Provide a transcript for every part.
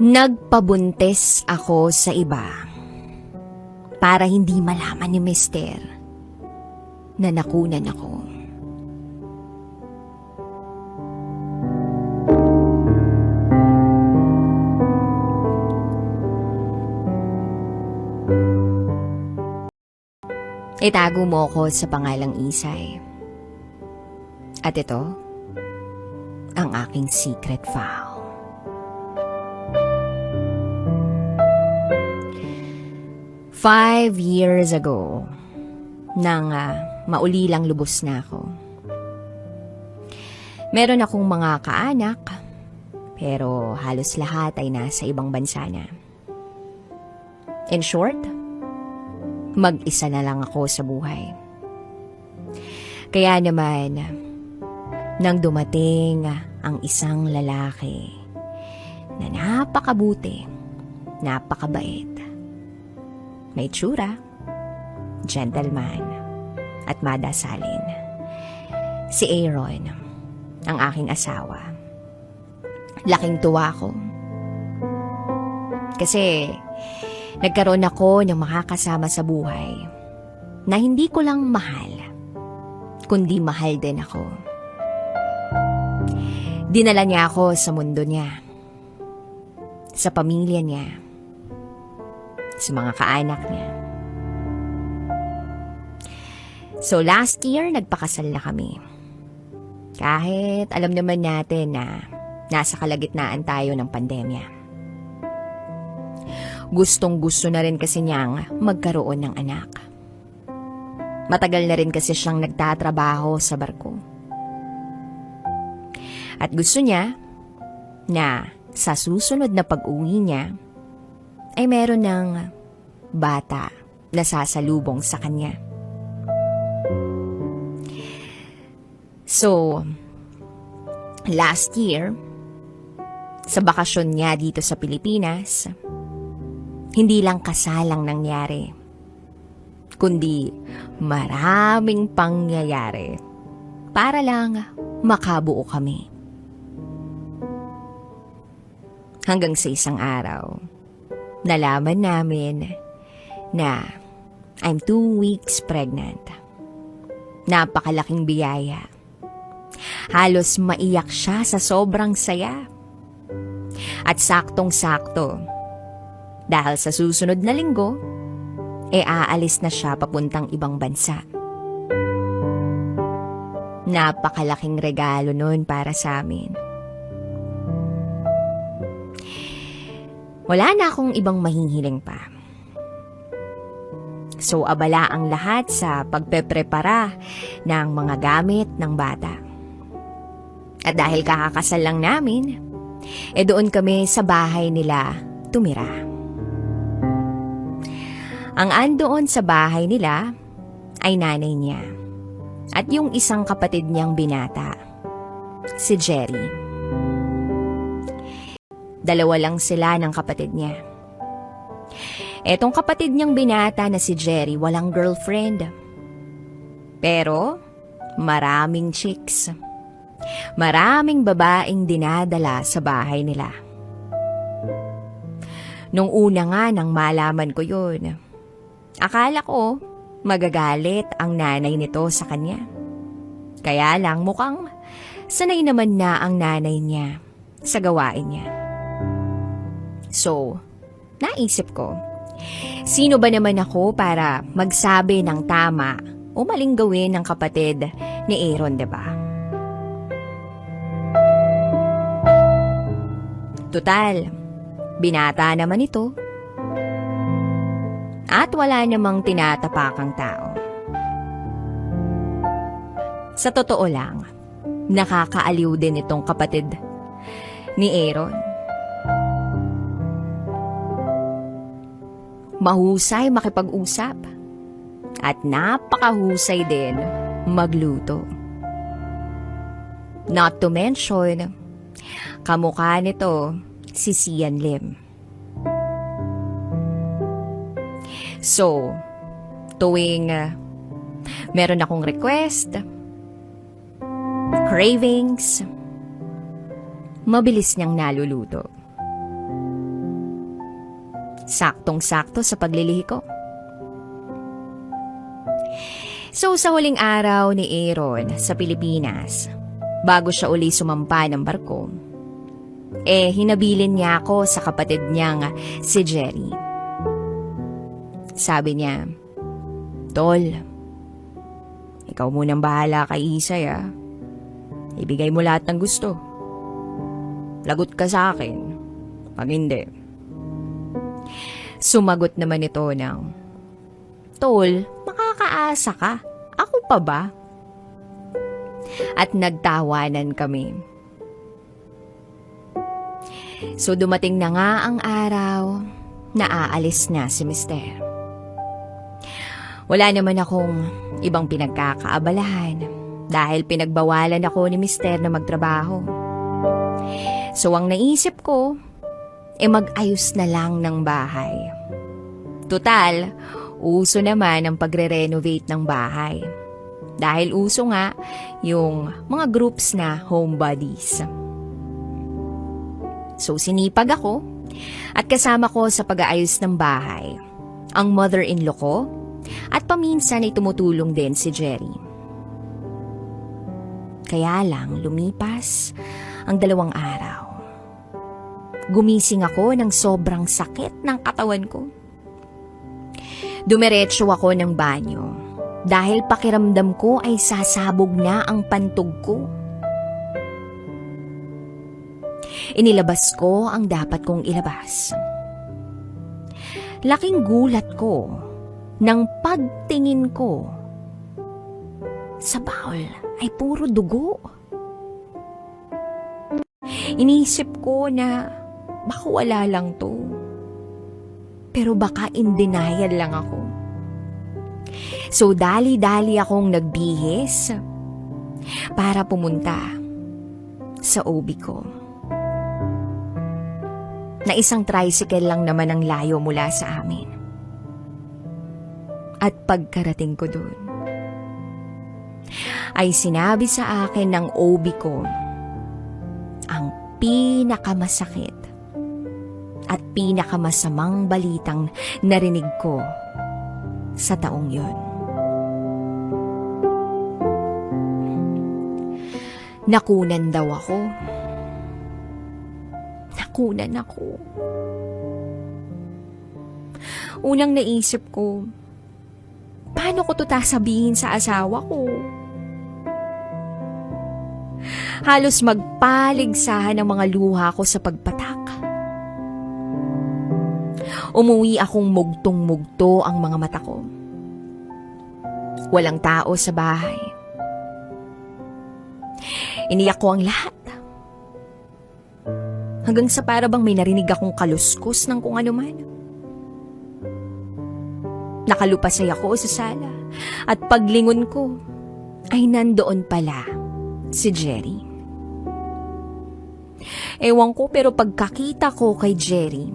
Nagpabuntis ako sa iba para hindi malaman ni Mister na nakunan ako. Itago mo ko sa pangalang Isay. At ito, ang aking secret vow. Five years ago, nang ah, maulilang lubos na ako. Meron akong mga kaanak, pero halos lahat ay nasa ibang bansa na. In short, mag-isa na lang ako sa buhay. Kaya naman, nang dumating ang isang lalaki na napakabuti, napakabait, may tsura, gentleman, at madasalin. Si Aaron, ang aking asawa. Laking tuwa ko. Kasi nagkaroon ako ng makakasama sa buhay na hindi ko lang mahal, kundi mahal din ako. Dinala niya ako sa mundo niya, sa pamilya niya, sa mga kaanak niya. So last year, nagpakasal na kami. Kahit alam naman natin na nasa kalagitnaan tayo ng pandemya. Gustong gusto na rin kasi niyang magkaroon ng anak. Matagal na rin kasi siyang nagtatrabaho sa barko. At gusto niya na sa susunod na pag-uwi niya ay meron ng bata na sasalubong sa kanya. So, last year, sa bakasyon niya dito sa Pilipinas, hindi lang kasalang nangyari, kundi maraming pangyayari para lang makabuo kami. Hanggang sa isang araw, nalaman namin na I'm two weeks pregnant. Napakalaking biyaya. Halos maiyak siya sa sobrang saya. At saktong-sakto, dahil sa susunod na linggo, e aalis na siya papuntang ibang bansa. Napakalaking regalo nun para sa amin. Wala na akong ibang mahihiling pa. So abala ang lahat sa pagpeprepara ng mga gamit ng bata. At dahil kakakasal lang namin, eh doon kami sa bahay nila tumira. Ang andoon sa bahay nila ay nanay niya at yung isang kapatid niyang binata, si Jerry. Dalawa lang sila ng kapatid niya. Etong kapatid niyang binata na si Jerry walang girlfriend. Pero maraming chicks. Maraming babaeng dinadala sa bahay nila. Nung una nga nang malaman ko yun, akala ko magagalit ang nanay nito sa kanya. Kaya lang mukhang sanay naman na ang nanay niya sa gawain niya. So, naisip ko, sino ba naman ako para magsabi ng tama o maling gawin ng kapatid ni Aaron, ba? Tutal, binata naman ito. At wala namang tinatapakang tao. Sa totoo lang, nakakaaliw din itong kapatid ni Aaron. Mahusay makipag-usap at napakahusay din magluto. Not to mention, kamukha nito si Sian Lim. So, tuwing uh, meron akong request, cravings, mabilis niyang naluluto. Saktong-sakto sa paglilihi ko. So sa huling araw ni Aaron sa Pilipinas, bago siya uli sumampa ng barko, eh hinabilin niya ako sa kapatid niyang si Jerry. Sabi niya, Tol, ikaw munang bahala kay Isay ah. Ibigay mo lahat ng gusto. Lagot ka sa akin. Pag hindi. Sumagot naman ito ng, Tol, makakaasa ka. Ako pa ba? At nagtawanan kami. So dumating na nga ang araw na aalis na si Mister. Wala naman akong ibang pinagkakaabalahan dahil pinagbawalan ako ni Mister na magtrabaho. So ang naisip ko, e mag-ayos na lang ng bahay. Total, uso naman ang pagre-renovate ng bahay. Dahil uso nga yung mga groups na homebodies. So sinipag ako at kasama ko sa pag-aayos ng bahay. Ang mother-in-law ko at paminsan ay tumutulong din si Jerry. Kaya lang lumipas ang dalawang araw. Gumising ako ng sobrang sakit ng katawan ko. Dumiretso ako ng banyo dahil pakiramdam ko ay sasabog na ang pantog ko. Inilabas ko ang dapat kong ilabas. Laking gulat ko nang pagtingin ko sa bowl ay puro dugo. Iniisip ko na baka wala lang to. Pero baka in denial lang ako. So dali-dali akong nagbihis para pumunta sa OB ko. Na isang tricycle lang naman ang layo mula sa amin. At pagkarating ko dun, ay sinabi sa akin ng OB ko ang pinakamasakit at pinakamasamang balitang narinig ko sa taong yon. Nakunan daw ako. Nakunan ako. Unang naisip ko, paano ko to sabihin sa asawa ko? Halos magpaligsahan ang mga luha ko sa pagpatak. Umuwi akong mugtong-mugto ang mga mata ko. Walang tao sa bahay. Iniyak ko ang lahat. Hanggang sa para bang may narinig akong kaluskos ng kung ano man. Nakalupasay ako sa sala at paglingon ko ay nandoon pala si Jerry. Ewan ko pero pagkakita ko kay Jerry,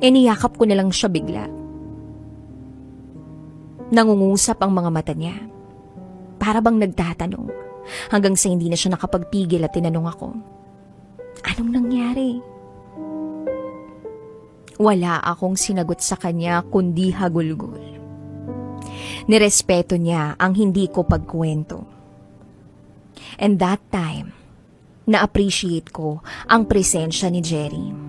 iniyakap ko na lang siya bigla. Nangungusap ang mga mata niya. Para bang nagtatanong hanggang sa hindi na siya nakapagpigil at tinanong ako. Anong nangyari? Wala akong sinagot sa kanya kundi hagulgol. Nirespeto niya ang hindi ko pagkwento. And that time, na-appreciate ko ang presensya ni Jerry.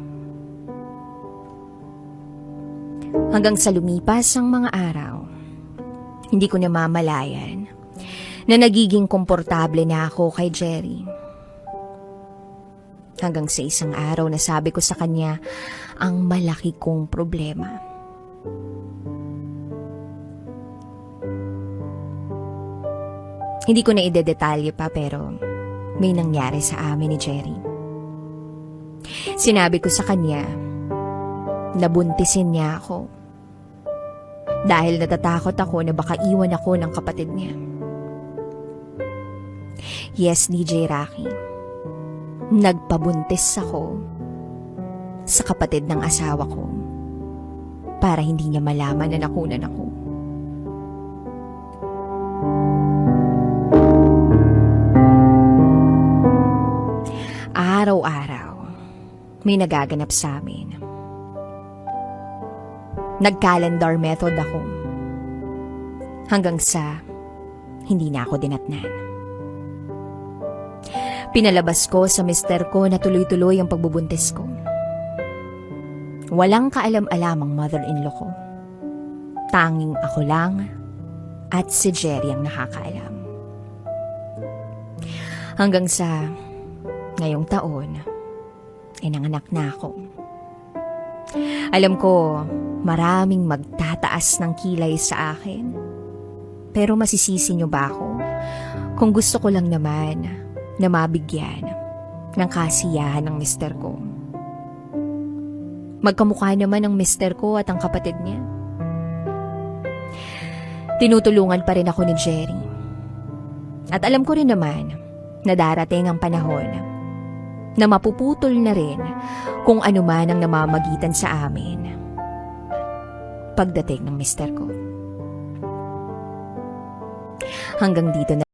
Hanggang sa lumipas ang mga araw, hindi ko namamalayan na nagiging komportable na ako kay Jerry. Hanggang sa isang araw na sabi ko sa kanya ang malaki kong problema. Hindi ko na idedetalye pa pero may nangyari sa amin ni Jerry. Sinabi ko sa kanya, nabuntisin niya ako. Dahil natatakot ako na baka iwan ako ng kapatid niya. Yes, DJ Rocky. Nagpabuntis ako sa kapatid ng asawa ko para hindi niya malaman na nakunan ako. Araw-araw, may nagaganap sa amin. Nag-calendar method ako. Hanggang sa hindi na ako dinatnan. Pinalabas ko sa mister ko na tuloy-tuloy ang pagbubuntis ko. Walang kaalam-alamang mother-in-law ko. Tanging ako lang at si Jerry ang nakakaalam. Hanggang sa ngayong taon, ay nanganak na ako. Alam ko, maraming magtataas ng kilay sa akin. Pero masisisi niyo ba ako kung gusto ko lang naman na mabigyan ng kasiyahan ng mister ko? Magkamukha naman ang mister ko at ang kapatid niya. Tinutulungan pa rin ako ni Jerry. At alam ko rin naman na darating ang panahon na mapuputol na rin kung ano man ang namamagitan sa amin pagdating ng mister ko. Hanggang dito na